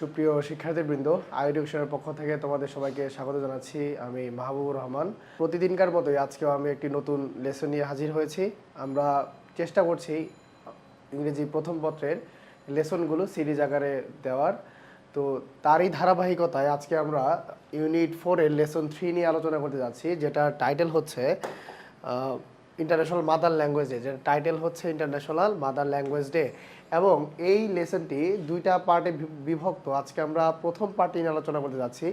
সুপ্রিয় শিক্ষার্থীবৃন্দ আইডিউশনের পক্ষ থেকে তোমাদের সবাইকে স্বাগত জানাচ্ছি। আমি মাহবুবুর রহমান। প্রতিদিনকার মতোই আজকেও আমি একটি নতুন লেসন নিয়ে হাজির হয়েছি। আমরা চেষ্টা করছি ইংরেজি প্রথম পত্রের লেসনগুলো সিরিজ আকারে দেওয়ার। তো তারই ধারাবাহিকতায় আজকে আমরা ইউনিট ফোরের লেসন থ্রি নিয়ে আলোচনা করতে যাচ্ছি যেটা টাইটেল হচ্ছে ইন্টারন্যাশনাল মাদার ল্যাঙ্গুয়েজ ডে যেটা টাইটেল হচ্ছে ইন্টারন্যাশনাল মাদার ল্যাঙ্গুয়েজ ডে এবং এই লেসনটি দুইটা পার্টে বিভক্ত। আজকে আমরা প্রথম পার্টটি নিয়ে আলোচনা করতে যাচ্ছি।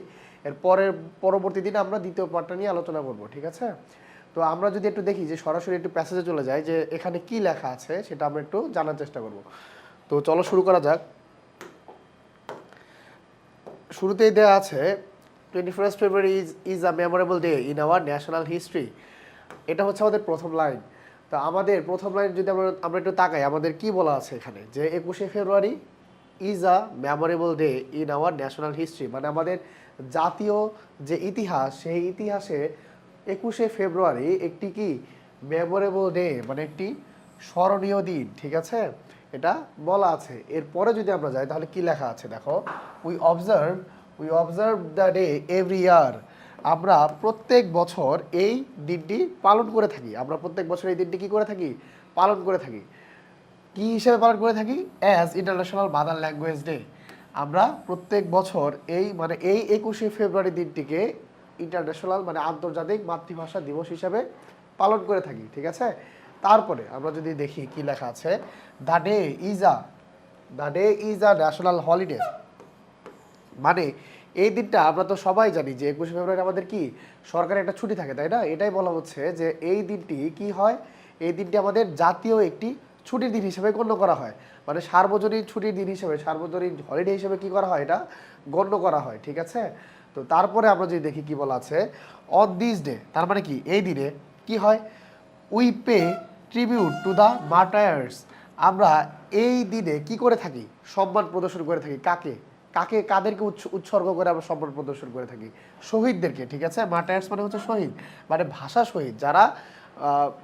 এর পরের, পরবর্তী দিনে আমরা দ্বিতীয় পার্টটা নিয়ে আলোচনা করব, ঠিক আছে? তো আমরা যদি একটু দেখি যে সরাসরি একটু প্যাসেজে চলে যাই যে এখানে কি লেখা আছে, সেটা আমরা একটু জানার চেষ্টা করব। তো চলো শুরু করা যাক। শুরুতেই দেওয়া আছে twenty first February is is a memorable day in our national history এটা হচ্ছে আমাদের প্রথম লাইন। তো আমাদের প্রথম লাইন যদি আমরা আমরা একটু তাকাই, আমাদের কি বলা আছে এখানে? যে একুশে February is a memorable day in our national history মানে আমাদের জাতীয় যে ইতিহাস, সেই ইতিহাসে একুশে ফেব্রুয়ারি একটি কি? মেমোরেবল ডে মানে একটি স্মরণীয় দিন, ঠিক আছে? এটা বলা আছে। এরপরে যদি আমরা যাই, তাহলে কি লেখা আছে? দেখো we observe we observe the day every year আমরা প্রত্যেক বছর এই দিনটি পালন করে থাকি। আমরা প্রত্যেক বছর এই দিনটি কি করে থাকি? পালন করে থাকি। কি হিসেবে পালন করে থাকি? As international mother language day আমরা প্রত্যেক বছর এই মানে এই একুশে ফেব্রুয়ারি দিনটিকে ইন্টারন্যাশনাল মানে আন্তর্জাতিক মাতৃভাষা দিবস হিসাবে পালন করে থাকি, ঠিক আছে? তারপরে আমরা যদি দেখি কি লেখা আছে the day is a the day is a national holiday মানে এই দিনটা আমরা তো সবাই জানি যে একুশে ফেব্রুয়ারি আমাদের কি? সরকারের একটা ছুটি থাকে, তাই না? এটাই বলা হচ্ছে যে এই দিনটি কি হয়? এই দিনটি আমাদের জাতীয় একটি ছুটির দিন হিসেবে গণ্য করা হয়। মানে সার্বজনীন ছুটির দিন হিসেবে, সার্বজনীন হলিডে হিসেবে কি করা হয় এটা? গণ্য করা হয়, ঠিক আছে? তো তারপরে আমরা যদি দেখি কি বলা আছে অন দিস ডে তার মানে কি? এই দিনে কি হয়? We pay tribute to the martyrs আমরা এই দিনে কি করে থাকি? সম্মান প্রদর্শন করে থাকি। কাকে? কাকে, কাদেরকে উৎস- উৎসর্গ করে আমরা সম্মান প্রদর্শন করে থাকি? শহীদদেরকে, ঠিক আছে? মার্টায়ার্স মানে হচ্ছে শহীদ। মানে ভাষা শহীদ, যারা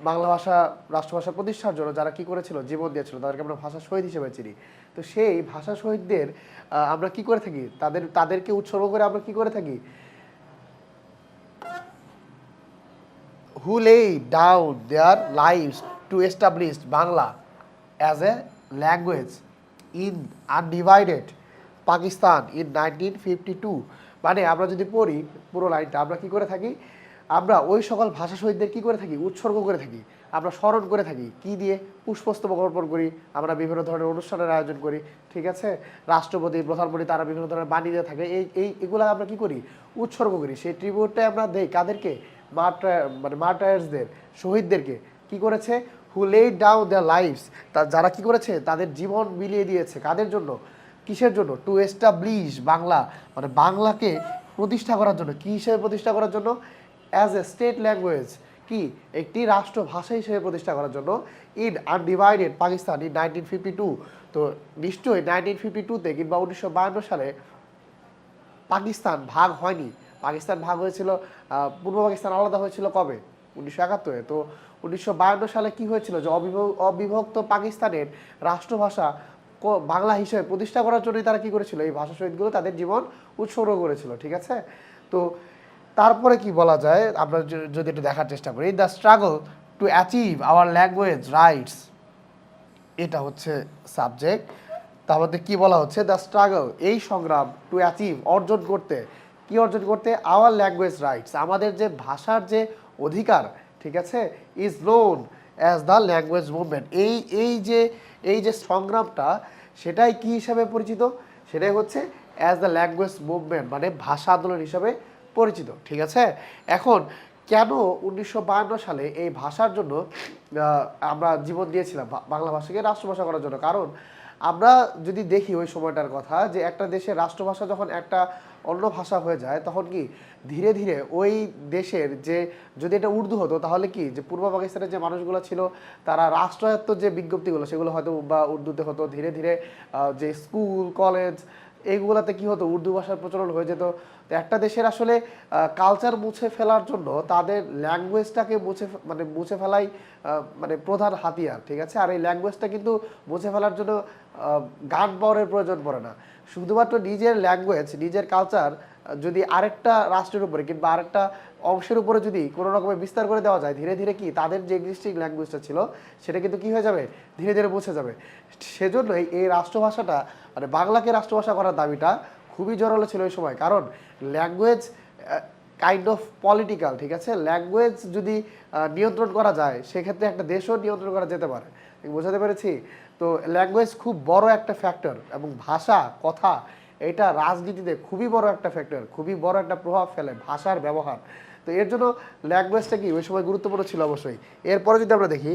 বাংলা ভাষা রাষ্ট্রভাষা প্রতিষ্ঠার জন্য যারা কি করেছিল, জীবন দিয়েছিল, তাদেরকে আমরা ভাষা শহীদ হিসেবে চিনি। তো সেই ভাষা শহীদদের আমরা কি করে থাকি? তাদের, তাদেরকে উৎসর্গ করে আমরা কি করে থাকি? Who lay down their lives to establish Bangla as a language in undivided Pakistan in 1952 মানে আমরা যদি পড়ি পুরো লাইনটা, আমরা কি করে থাকি? আমরা ওই সকল ভাষা শহীদদের কী করে থাকি? উৎসর্গ করে থাকি। আমরা স্মরণ করে থাকি। কি দিয়ে? পুষ্পস্তবক অর্পণ করি। আমরা বিভিন্ন ধরনের অনুষ্ঠানের আয়োজন করি। ঠিক আছে? রাষ্ট্রপতি, প্রধানমন্ত্রী, তারা বিভিন্ন ধরনের বাণী দিয়ে থাকে। এই এই, এগুলো আমরা কি করি? উৎসর্গ করি। সেই ট্রিবিউটটা আমরা দেই কাদেরকে? মার্টার মানে মার্টায়ার্সদের শহীদদেরকে। কি করেছে? Who laid down their lives তা, যারা কি করেছে? তাদের জীবন মিলিয়ে দিয়েছে। কাদের জন্য? কিসের জন্য? টু এস্টাবলিশ বাংলা মানে বাংলাকে প্রতিষ্ঠা করার জন্য। কী হিসেবে প্রতিষ্ঠা করার জন্য? অ্যাজ এ স্টেট ল্যাঙ্গুয়েজ কি? একটি রাষ্ট্র ভাষা হিসেবে প্রতিষ্ঠা করার জন্য। In undivided Pakistan in nineteen fifty two তো নিশ্চয়ই নাইনটিন ফিফটি টুতে কিংবা উনিশশো বায়ান্ন সালে পাকিস্তান ভাগ হয়নি। পাকিস্তান ভাগ হয়েছিল পূর্ব পাকিস্তান আলাদা হয়েছিল কবে? উনিশশো একাত্তরে। তো উনিশশো বায়ান্ন সালে কি হয়েছিল যে অবিভ- অবিভক্ত পাকিস্তানের রাষ্ট্রভাষা বাংলা হিসেবে প্রতিষ্ঠা করার জন্যই তারা কি করেছিল? এই ভাষা শহীদগুলো তাদের জীবন উৎসর্গ করেছিল, ঠিক আছে? তো তারপরে কি বলা যায়? আমরা যদি একটু দেখার চেষ্টা করি the struggle to achieve our language rights এটা হচ্ছে সাবজেক্ট তার মধ্যে কী বলা হচ্ছে? দ্য স্ট্রাগল এই সংগ্রাম টু অ্যাচিভ অর্জন করতে। কি অর্জন করতে? আওয়ার ল্যাঙ্গুয়েজ রাইটস আমাদের যে ভাষার যে অধিকার, ঠিক আছে is known as the language movement এই এই যে এই যে সংগ্রামটা, সেটাই কি হিসাবে পরিচিত? সেটাই হচ্ছে অ্যাজ দ্য ল্যাঙ্গুয়েজ মুভমেন্ট মানে ভাষা আন্দোলন হিসাবে পরিচিত, ঠিক আছে? এখন, কেন উনিশশো বায়ান্ন সালে এই ভাষার জন্য আমরা জীবন দিয়েছিলাম বাংলা ভাষাকে রাষ্ট্রভাষা করার জন্য? কারণ, আমরা যদি দেখি ওই সময়টার কথা, যে একটা দেশের রাষ্ট্রভাষা যখন একটা অন্য ভাষা হয়ে যায়, তখন কি ধীরে ধীরে ওই দেশের যে, যদি এটা উর্দু হতো, তাহলে কি যে পূর্ব পাকিস্তানের যে মানুষগুলো ছিল, তারা রাষ্ট্রায়ত্ত যে বিজ্ঞপ্তিগুলো, সেগুলো হয়তো বা উর্দুতে হতো। ধীরে ধীরে যে স্কুল, কলেজ এইগুলোতে কি হতো? উর্দু ভাষার প্রচলন হয়ে যেত। তো একটা দেশের আসলে কালচার মুছে ফেলার জন্য তাদের ল্যাঙ্গুয়েজটাকে মুছে মানে মুছে ফেলাই মানে প্রধান হাতিয়ার, ঠিক আছে? আর এই ল্যাঙ্গুয়েজটা কিন্তু মুছে ফেলার জন্য গান পাওয়ারের প্রয়োজন পড়ে না। শুধুমাত্র নিজের ল্যাঙ্গুয়েজ নিজের কালচার যদি আরেকটা রাষ্ট্রের উপরে কিংবা আরেকটা অংশের উপরে যদি কোনো রকমের বিস্তার করে দেওয়া যায়, ধীরে ধীরে কি তাদের যে এক্সিস্টিং ল্যাঙ্গুয়েজটা ছিল, সেটা কিন্তু কি হয়ে যাবে? ধীরে ধীরে মুছে যাবে। সেজন্যই এই রাষ্ট্রভাষাটা মানে বাংলাকে রাষ্ট্রভাষা করার দাবিটা খুবই জোরালো ছিল এই সময়। কারণ ল্যাঙ্গুয়েজ কাইন্ড অফ পলিটিক্যাল ঠিক আছে? ল্যাঙ্গুয়েজ যদি নিয়ন্ত্রণ করা যায়, সেক্ষেত্রে একটা দেশও নিয়ন্ত্রণ করা যেতে পারে। বোঝাতে পেরেছি? তো ল্যাঙ্গুয়েজ খুব বড় একটা ফ্যাক্টর এবং ভাষা, কথা, এটা রাজনীতিতে খুবই বড় একটা ফ্যাক্টর খুবই বড় একটা প্রভাব ফেলে ভাষার ব্যবহার। তো এর জন্য ল্যাঙ্গুয়েজটা কি ওই সময় গুরুত্বপূর্ণ ছিল অবশ্যই। এরপরে যদি আমরা দেখি